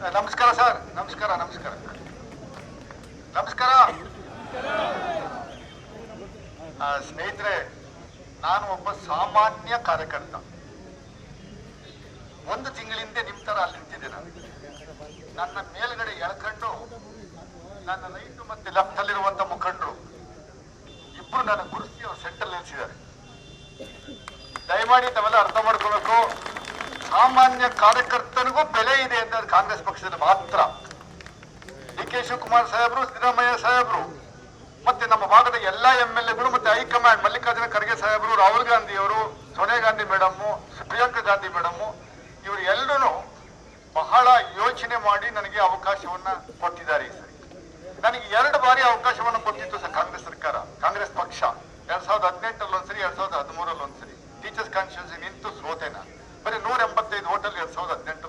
ನಮಸ್ಕಾರ ಸರ್. ನಮಸ್ಕಾರ ನಮಸ್ಕಾರ. ನಮಸ್ಕಾರ. ಸ್ನೇಹಿತರೆ, ನಾನು ಒಬ್ಬ ಸಾಮಾನ್ಯ ಕಾರ್ಯಕರ್ತ. ಒಂದು ತಿಂಗಳಿಂದ ನಿಮ್ ತರ ಅಲ್ಲಿ ನಿಂತಿದ್ದೆ ನಾನು. ನನ್ನ ಮೇಲ್ಗಡೆ ಎಳ್ಕೊಂಡು, ನನ್ನ ರೈಟ್ ಮತ್ತೆ ಲೆಫ್ಟ್ ಅಲ್ಲಿರುವಂತ ಮುಖಂಡರು, ಇಬ್ರು ನನ್ನ ಗುರುಸಿ ಅವ್ರು ಸೆಂಟರ್ ನಿಲ್ಸಿದ್ದಾರೆ. ದಯಮಾಡಿ ತಾವೆಲ್ಲ ಅರ್ಥ ಮಾಡ್ಕೋಬೇಕು. ಸಾಮಾನ್ಯ ಕಾರ್ಯಕರ್ತನಿಗೂ ಬೆಲೆ ಇದೆ ಅಂತ ಕಾಂಗ್ರೆಸ್ ಪಕ್ಷದಲ್ಲಿ ಮಾತ್ರ. ಡಿ ಕೆ ಶಿವಕುಮಾರ್ ಸಾಹೇಬರು, ಸಿದ್ದರಾಮಯ್ಯ ಸಾಹೇಬರು, ಮತ್ತೆ ನಮ್ಮ ಭಾಗದ ಎಲ್ಲಾ ಎಂ ಎಲ್ ಎಗಳು ಮತ್ತೆ ಹೈಕಮಾಂಡ್, ಮಲ್ಲಿಕಾರ್ಜುನ ಖರ್ಗೆ ಸಾಹೇಬರು, ರಾಹುಲ್ ಗಾಂಧಿ ಅವರು, ಸೋನಿಯಾ ಗಾಂಧಿ ಮೇಡಮ್, ಪ್ರಿಯಾಂಕಾ ಗಾಂಧಿ ಮೇಡಮ್, ಇವರು ಎಲ್ಲರೂ ಬಹಳ ಯೋಚನೆ ಮಾಡಿ ನನಗೆ ಅವಕಾಶವನ್ನ ಕೊಟ್ಟಿದ್ದಾರೆ. ಸರಿ ನನಗೆ ಎರಡು ಬಾರಿ ಅವಕಾಶವನ್ನು ಕೊಟ್ಟಿತ್ತು ಸರ್ ಕಾಂಗ್ರೆಸ್ ಸರ್ಕಾರ, ಕಾಂಗ್ರೆಸ್ ಪಕ್ಷ. ಎರಡ್ ಸಾವಿರದ ಹದಿನೆಂಟರಲ್ಲಿ ಒಂದ್ಸರಿ ಎರಡ್ ಸಾವಿರದ ಹದಿಮೂರಲ್ಲಿ ಒಂದ್ಸರಿ ಟೀಚರ್ಸ್ ಕಾನ್ಸ್ಟಿಟ್ಯೂನ್ಸಿ ನಿಂತು ಸೋತೆ ನಾನು ಬರೀ ನೂರ ಎಂಬತ್ತೈದು ಹೋಟೆಲ್ ಎರಡ್ ಸಾವಿರದ ಹದಿನೆಂಟರಲ್ಲಿ